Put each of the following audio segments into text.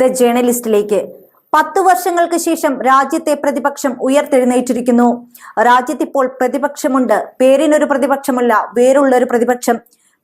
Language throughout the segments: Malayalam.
ദ ജേണലിസ്റ്റിലേക്ക്. പത്തു വർഷങ്ങൾക്ക് ശേഷം രാജ്യത്തെ പ്രതിപക്ഷം ഉയർത്തെഴുന്നേറ്റിരിക്കുന്നു. രാജ്യത്തിപ്പോൾ പ്രതിപക്ഷമുണ്ട്. പേരിനൊരു പ്രതിപക്ഷമല്ല വേറുള്ള ഒരു പ്രതിപക്ഷം.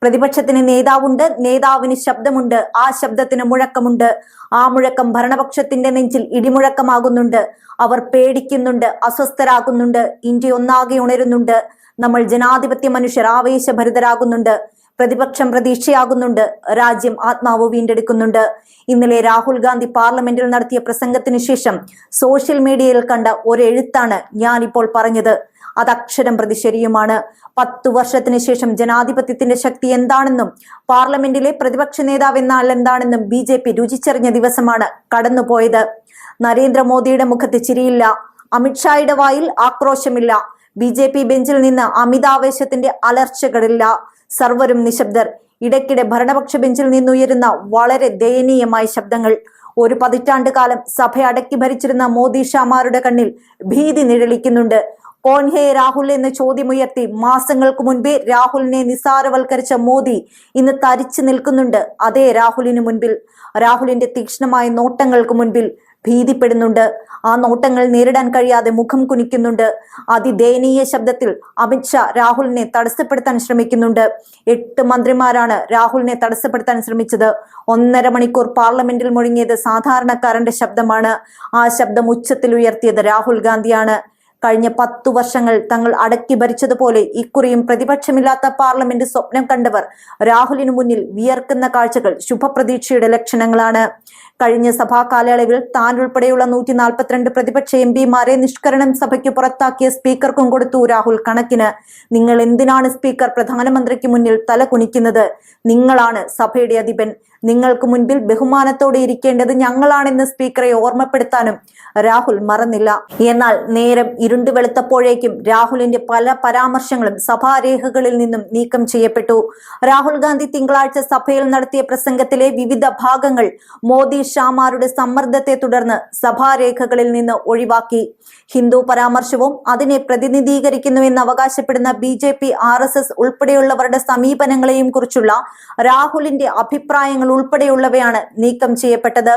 പ്രതിപക്ഷത്തിന് നേതാവുണ്ട് നേതാവിന് ശബ്ദമുണ്ട്. ആ ശബ്ദത്തിന് മുഴക്കമുണ്ട്. ആ മുഴക്കം ഭരണപക്ഷത്തിന്റെ നെഞ്ചിൽ ഇടിമുഴക്കമാകുന്നുണ്ട്. അവർ പേടിക്കുന്നുണ്ട് അസ്വസ്ഥരാകുന്നുണ്ട്. ഇന്ത്യ ഒന്നാകെ ഉണരുന്നുണ്ട്. നമ്മൾ ജനാധിപത്യ മനുഷ്യർ ആവേശഭരിതരാകുന്നുണ്ട്. പ്രതിപക്ഷം പ്രതീക്ഷയാകുന്നുണ്ട്. രാജ്യം ആത്മാവ് വീണ്ടെടുക്കുന്നുണ്ട്. ഇന്നലെ രാഹുൽ ഗാന്ധി പാർലമെന്റിൽ നടത്തിയ പ്രസംഗത്തിന് ശേഷം സോഷ്യൽ മീഡിയയിൽ കണ്ട ഒരു എഴുത്താണ് ഞാനിപ്പോൾ പറഞ്ഞത്. അത് അക്ഷരം പ്രതി ശരിയുമാണ്. പത്തു വർഷത്തിന് ശേഷം ജനാധിപത്യത്തിന്റെ ശക്തി എന്താണെന്നും പാർലമെന്റിലെ പ്രതിപക്ഷ നേതാവ് എന്നാൽ എന്താണെന്നും ബി ജെ പി രുചിച്ചറിഞ്ഞ ദിവസമാണ് കടന്നുപോയത്. നരേന്ദ്രമോദിയുടെ മുഖത്ത് ചിരിയില്ല. അമിത്ഷായുടെ വായിൽ ആക്രോശമില്ല. ബി ജെ പി ബെഞ്ചിൽ നിന്ന് അമിതാവേശത്തിന്റെ അലർച്ചകളില്ല സർവരും നിശബ്ദർ. ഇടയ്ക്കിടെ ഭരണപക്ഷ ബെഞ്ചിൽ നിന്നുയരുന്ന വളരെ ദയനീയമായ ശബ്ദങ്ങൾ. ഒരു പതിറ്റാണ്ട് കാലം സഭ അടക്കി ഭരിച്ചിരുന്ന മോദി ഷാമാരുടെ കണ്ണിൽ ഭീതി നിഴലിക്കുന്നുണ്ട്. കോൺ ഹേ രാഹുൽ എന്ന ചോദ്യമുയർത്തി മാസങ്ങൾക്ക് മുൻപേ രാഹുലിനെ നിസാരവൽക്കരിച്ച മോദി ഇന്ന് തരിച്ചു നിൽക്കുന്നുണ്ട്. അതേ രാഹുലിന് മുൻപിൽ. രാഹുലിന്റെ തീക്ഷ്ണമായ നോട്ടങ്ങൾക്ക് മുൻപിൽ ഭീതിപ്പെടുന്നുണ്ട്. ആ നോട്ടങ്ങൾ നേരിടാൻ കഴിയാതെ മുഖം കുനിക്കുന്നുണ്ട്. അതിദയനീയ ശബ്ദത്തിൽ അമിത്ഷാ രാഹുലിനെ തടസ്സപ്പെടുത്താൻ ശ്രമിക്കുന്നുണ്ട്. എട്ട് മന്ത്രിമാരാണ് രാഹുലിനെ തടസ്സപ്പെടുത്താൻ ശ്രമിച്ചത്. ഒന്നര മണിക്കൂർ പാർലമെന്റിൽ മുഴങ്ങിയത് സാധാരണക്കാരന്റെ ശബ്ദമാണ്. ആ ശബ്ദം ഉച്ചത്തിൽ ഉയർത്തിയത് രാഹുൽ ഗാന്ധിയാണ്. കഴിഞ്ഞ പത്തു വർഷങ്ങൾ തങ്ങൾ അടക്കി ഭരിച്ചതുപോലെ ഇക്കുറിയും പ്രതിപക്ഷമില്ലാത്ത പാർലമെന്റ് സ്വപ്നം കണ്ടവർ രാഹുലിനു മുന്നിൽ വിയർക്കുന്ന കാഴ്ചകൾ ശുഭപ്രതീക്ഷയുടെ ലക്ഷണങ്ങളാണ്. കഴിഞ്ഞ സഭാ കാലയളവിൽ താൻ ഉൾപ്പെടെയുള്ള നൂറ്റി നാൽപ്പത്തിരണ്ട് പ്രതിപക്ഷ എം പിമാരെ നിഷ്കരണം സഭയ്ക്ക് പുറത്താക്കിയ സ്പീക്കർക്കും കൊടുത്തു രാഹുൽ കണക്കിന്. നിങ്ങൾ എന്തിനാണ് സ്പീക്കർ പ്രധാനമന്ത്രിക്ക് മുന്നിൽ തല കുനിക്കുന്നത്? നിങ്ങളാണ് സഭയുടെ അധിപൻ. നിങ്ങൾക്ക് മുൻപിൽ ബഹുമാനത്തോടെ ഇരിക്കേണ്ടത് ഞങ്ങളാണെന്ന് സ്പീക്കറെ ഓർമ്മപ്പെടുത്താനും രാഹുൽ മറന്നില്ല. എന്നാൽ നേരം ഇരുണ്ടു വെളുത്തപ്പോഴേക്കും രാഹുലിന്റെ പല പരാമർശങ്ങളും സഭാരേഖകളിൽ നിന്നും നീക്കം ചെയ്യപ്പെട്ടു. രാഹുൽ ഗാന്ധി തിങ്കളാഴ്ച സഭയിൽ നടത്തിയ പ്രസംഗത്തിലെ വിവിധ ഭാഗങ്ങൾ മോദി ഷാമാരുടെ സമ്മർദ്ദത്തെ തുടർന്ന് സഭാരേഖകളിൽ നിന്ന് ഒഴിവാക്കി. ഹിന്ദു പരാമർശവും അതിനെ പ്രതിനിധീകരിക്കുന്നുവെന്ന് അവകാശപ്പെടുന്ന B J P R S S ഉൾപ്പെടെയുള്ളവരുടെ സമീപനങ്ങളെയും കുറിച്ചുള്ള രാഹുലിന്റെ അഭിപ്രായങ്ങൾ ഉൾപ്പെടെയുള്ളവയാണ് നീക്കം ചെയ്യപ്പെട്ടത്.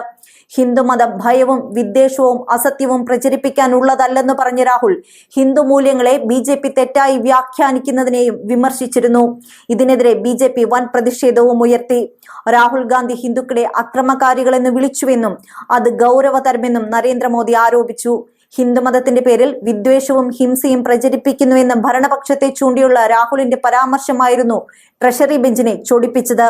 ഹിന്ദുമതം ഭയവും വിദ്വേഷവും അസത്യവും പ്രചരിപ്പിക്കാനുള്ളതല്ലെന്ന് പറഞ്ഞ രാഹുൽ ഹിന്ദു മൂല്യങ്ങളെ ബി ജെ പി തെറ്റായി വ്യാഖ്യാനിക്കുന്നതിനെയും വിമർശിച്ചിരുന്നു. ഇതിനെതിരെ ബി ജെ പി വൻ പ്രതിഷേധവും ഉയർത്തി. രാഹുൽ ഗാന്ധി ഹിന്ദുക്കളെ അക്രമകാരികളെന്ന് വിളിച്ചുവെന്നും അത് ഗൗരവതരമെന്നും നരേന്ദ്രമോദി ആരോപിച്ചു. ഹിന്ദുമതത്തിന്റെ പേരിൽ വിദ്വേഷവും ഹിംസയും പ്രചരിപ്പിക്കുന്നുവെന്ന് ഭരണപക്ഷത്തെ ചൂണ്ടിയുള്ള രാഹുലിന്റെ പരാമർശമായിരുന്നു ട്രഷറി ബെഞ്ചിനെ ചൊടിപ്പിച്ചത്.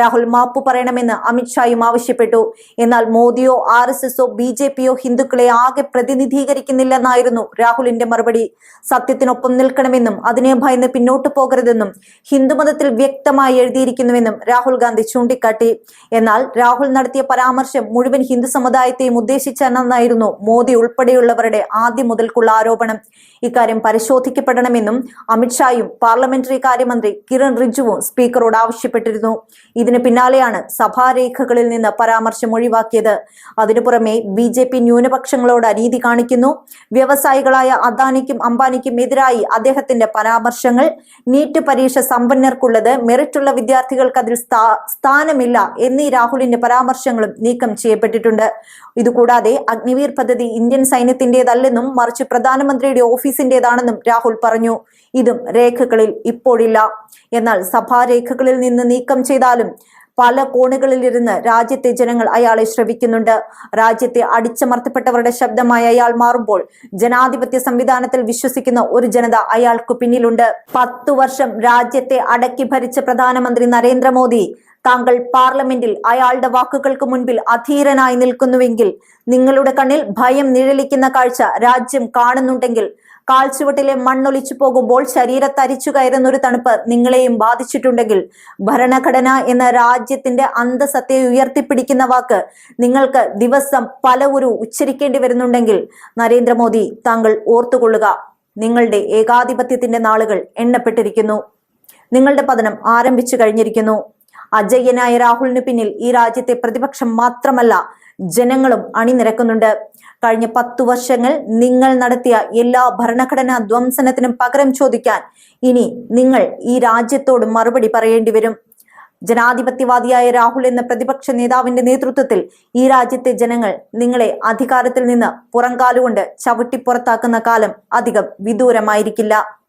രാഹുൽ മാപ്പ് പറയണമെന്ന് അമിത്ഷായും ആവശ്യപ്പെട്ടു. എന്നാൽ മോദിയോ ആർ എസ് എസോ ബി ജെ പിയോ ഹിന്ദുക്കളെ ആകെ പ്രതിനിധീകരിക്കുന്നില്ലെന്നായിരുന്നു രാഹുലിന്റെ മറുപടി. സത്യത്തിനൊപ്പം നിൽക്കണമെന്നും അതിനെ ഭയന്ന് പിന്നോട്ടു പോകരുതെന്നും ഹിന്ദുമതത്തിൽ വ്യക്തമായി എഴുതിയിരിക്കുന്നുവെന്നും രാഹുൽ ഗാന്ധി ചൂണ്ടിക്കാട്ടി. എന്നാൽ രാഹുൽ നടത്തിയ പരാമർശം മുഴുവൻ ഹിന്ദു സമുദായത്തെയും ഉദ്ദേശിച്ചെന്നായിരുന്നു മോദി ഉൾപ്പെടെയുള്ളവരുടെ ആദ്യം മുതൽക്കുള്ള ആരോപണം. ഇക്കാര്യം പരിശോധിക്കപ്പെടണമെന്നും അമിത്ഷായും പാർലമെന്ററി കാര്യമന്ത്രി കിരൺ റിജുവും സ്പീക്കറോട് ആവശ്യപ്പെട്ടിരുന്നു. ഇതിന് പിന്നാലെയാണ് സഭാരേഖകളിൽ നിന്ന് പരാമർശം ഒഴിവാക്കിയത്. അതിനു പുറമെ ബി ജെ പി ന്യൂനപക്ഷങ്ങളോട് അനീതി കാണിക്കുന്നു. വ്യവസായികളായ അദാനിക്കും അംബാനിക്കും എതിരായി അദ്ദേഹത്തിന്റെ പരാമർശങ്ങൾ. നീറ്റ് പരീക്ഷ സമ്പന്നർക്കുള്ളത് മെറിറ്റുള്ള വിദ്യാർത്ഥികൾക്ക് അതിൽ സ്ഥാ- സ്ഥാനമില്ല എന്നീ രാഹുലിന്റെ പരാമർശങ്ങളും നീക്കം ചെയ്യപ്പെട്ടിട്ടുണ്ട്. ഇതുകൂടാതെ അഗ്നിവീർ പദ്ധതി ഇന്ത്യൻ സൈന്യത്തിന്റേതല്ലെന്നും മറിച്ച് പ്രധാനമന്ത്രിയുടെ ഓഫീസിന്റേതാണെന്നും രാഹുൽ പറഞ്ഞു. ഇതും രേഖകളിൽ ഇപ്പോഴില്ല. എന്നാൽ സഭാരേഖകളിൽ നിന്ന് നീക്കം ചെയ്താലും പല കോണുകളിലിരുന്ന് രാജ്യത്തെ ജനങ്ങൾ അയാളെ ശ്രവിക്കുന്നുണ്ട്. രാജ്യത്തെ അടിച്ചമർത്തപ്പെട്ടവരുടെ ശബ്ദമായി അയാൾ മാറുമ്പോൾ ജനാധിപത്യ സംവിധാനത്തിൽ വിശ്വസിക്കുന്ന ഒരു ജനത അയാൾക്ക് പിന്നിലുണ്ട്. പത്തു വർഷം രാജ്യത്തെ അടക്കി ഭരിച്ച പ്രധാനമന്ത്രി നരേന്ദ്രമോദി താങ്കൾ പാർലമെന്റിൽ അയാളുടെ വാക്കുകൾക്ക് മുൻപിൽ അധീരനായി നിൽക്കുന്നുവെങ്കിൽ നിങ്ങളുടെ കണ്ണിൽ ഭയം നിഴലിക്കുന്ന കാഴ്ച രാജ്യം കാണുന്നുണ്ടെങ്കിൽ കാൽച്ചുവട്ടിലെ മണ്ണൊലിച്ചു പോകുമ്പോൾ ശരീരത്തരിച്ചു കയറുന്ന ഒരു തണുപ്പ് നിങ്ങളെയും ബാധിച്ചിട്ടുണ്ടെങ്കിൽ ഭരണഘടന എന്ന രാജ്യത്തിന്റെ അന്തസത്തെ ഉയർത്തിപ്പിടിക്കുന്ന വാക്ക് നിങ്ങൾക്ക് ദിവസം പല ഒരു ഉച്ചരിക്കേണ്ടി വരുന്നുണ്ടെങ്കിൽ നരേന്ദ്രമോദി താങ്കൾ ഓർത്തുകൊള്ളുക. നിങ്ങളുടെ ഏകാധിപത്യത്തിന്റെ നാളുകൾ എണ്ണപ്പെട്ടിരിക്കുന്നു. നിങ്ങളുടെ പതനം ആരംഭിച്ചു കഴിഞ്ഞിരിക്കുന്നു. അജയ്യനായ രാഹുലിന് പിന്നിൽ ഈ രാജ്യത്തെ പ്രതിപക്ഷം മാത്രമല്ല ജനങ്ങളും അണിനിരക്കുന്നുണ്ട്. കഴിഞ്ഞ പത്തു വർഷങ്ങൾ നിങ്ങൾ നടത്തിയ എല്ലാ ഭരണഘടനാ ധ്വംസനത്തിനും പകരം ചോദിക്കാൻ ഇനി നിങ്ങൾ ഈ രാജ്യത്തോട് മറുപടി പറയേണ്ടി വരും. ജനാധിപത്യവാദിയായ രാഹുൽ എന്ന പ്രതിപക്ഷ നേതാവിന്റെ നേതൃത്വത്തിൽ ഈ രാജ്യത്തെ ജനങ്ങൾ നിങ്ങളെ അധികാരത്തിൽ നിന്ന് പുറങ്കാലുകൊണ്ട് ചവിട്ടി പുറത്താക്കുന്ന കാലം അധികം വിദൂരമായിരിക്കില്ല.